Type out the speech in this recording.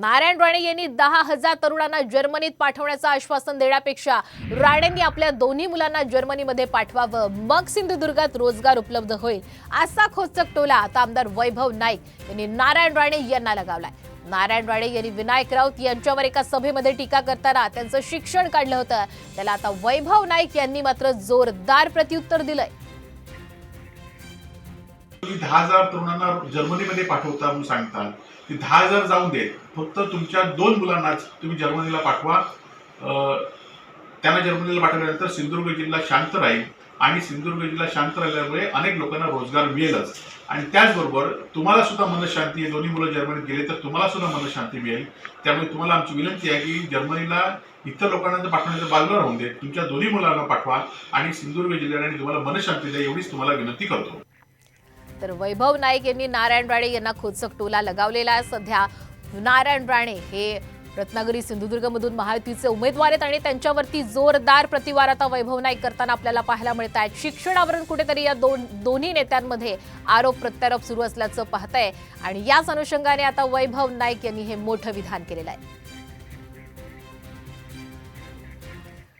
नारायण राणे यांनी दहा हजार तरुणांना जर्मनीत पाठवण्याचं आश्वासन देण्यापेक्षा राणेंनी आपल्या दोन्ही मुलांना जर्मनीमध्ये पाठवावं. मग सिंधुदुर्गात रोजगार उपलब्ध होईल असा खोचक टोला आता आमदार वैभव नाईक यांनी नारायण राणे यांना लगावलाय. नारायण राणे यांनी विनायक राऊत यांच्यावर एका सभेमध्ये टीका करताना त्यांचं शिक्षण काढलं होतं. त्याला आता वैभव नाईक यांनी मात्र जोरदार प्रत्युत्तर दिलंय. दहा हजार तरुणांना जर्मनीमध्ये पाठवता म्हणून सांगता ते दहा हजार जाऊन देत. फक्त तुमच्या दोन मुलांनाच तुम्ही जर्मनीला पाठवा. त्यांना जर्मनीला पाठवल्यानंतर सिंधुदुर्ग जिल्हा शांत राहील आणि सिंधुदुर्ग जिल्हा शांत राहिल्यामुळे अनेक लोकांना रोजगार मिळेलच. आणि त्याचबरोबर तुम्हाला सुद्धा मनशांती आहे. दोन्ही मुलं जर्मनीत गेले तर तुम्हाला सुद्धा मनशांती मिळेल. त्यामुळे तुम्हाला आमची विनंती आहे की जर्मनीला इतर लोकांना जर पाठवण्याचं बाजूला राहून देत तुमच्या दोन्ही मुलांना पाठवा आणि सिंधुदुर्ग जिल्ह्याने तुम्हाला मनशांती द्या एवढीच तुम्हाला विनंती करतो. तर वैभव नाईक यांनी नारायण राणे यांना खोचक टोला लगावलेला आहे. सध्या नारायण राणे हे रत्नागिरी सिंधुदुर्गमधून महायुतीचे उमेदवार आहेत आणि त्यांच्यावरती जोरदार प्रतिवार आता वैभव नाईक करताना आपल्याला पाहायला मिळत आहेत शिक्षणावरून कुठेतरी या दोन दोन्ही नेत्यांमध्ये आरोप प्रत्यारोप सुरू असल्याचं पाहतंय. आणि याच अनुषंगाने आता वैभव नाईक यांनी हे मोठं विधान केलेलं आहे.